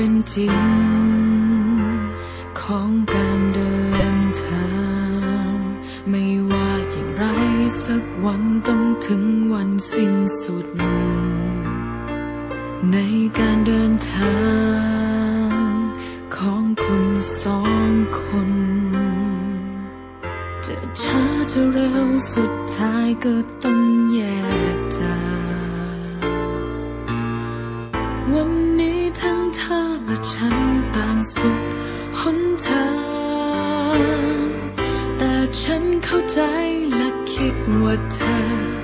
เป็นจริง ของการเดินทาง ไม่ว่าอย่างไรสักวันต้องถึงวันสิ้นสุด ในการเดินทาง ของคนสองคน จะช้าจะเร็วสุดท้ายก็ต้องแยกจากวันนี้ทั้งเธอ และฉันต่างสุดหนทาง แต่ฉันเข้าใจและคิดว่าเธอ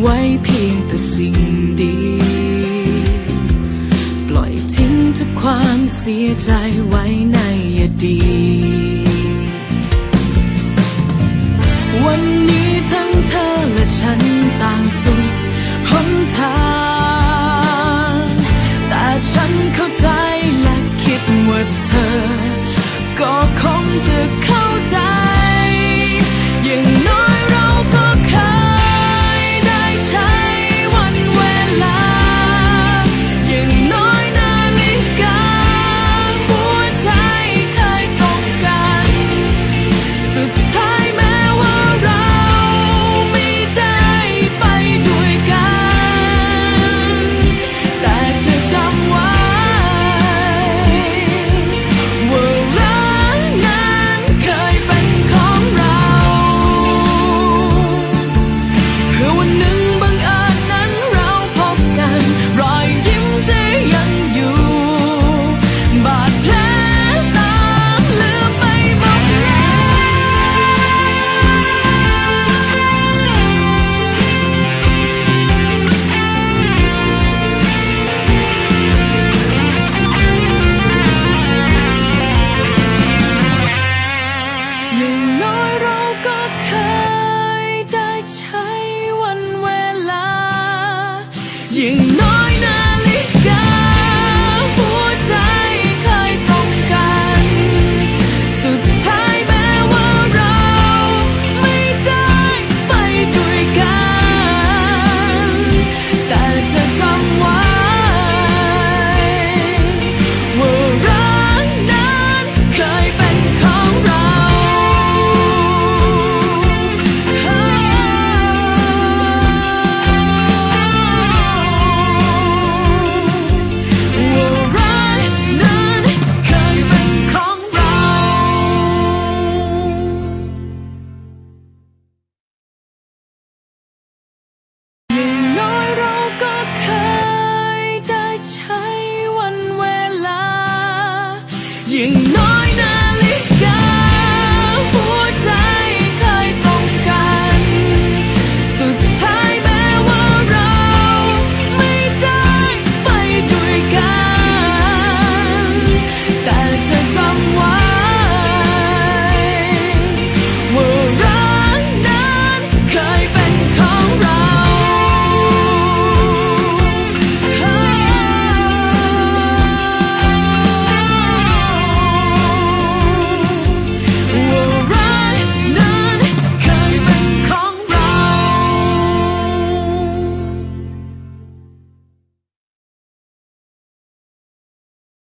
ไว้เพียงแต่สิ่งดี ปล่อยทิ้งทุกความเสียใจไว้ใน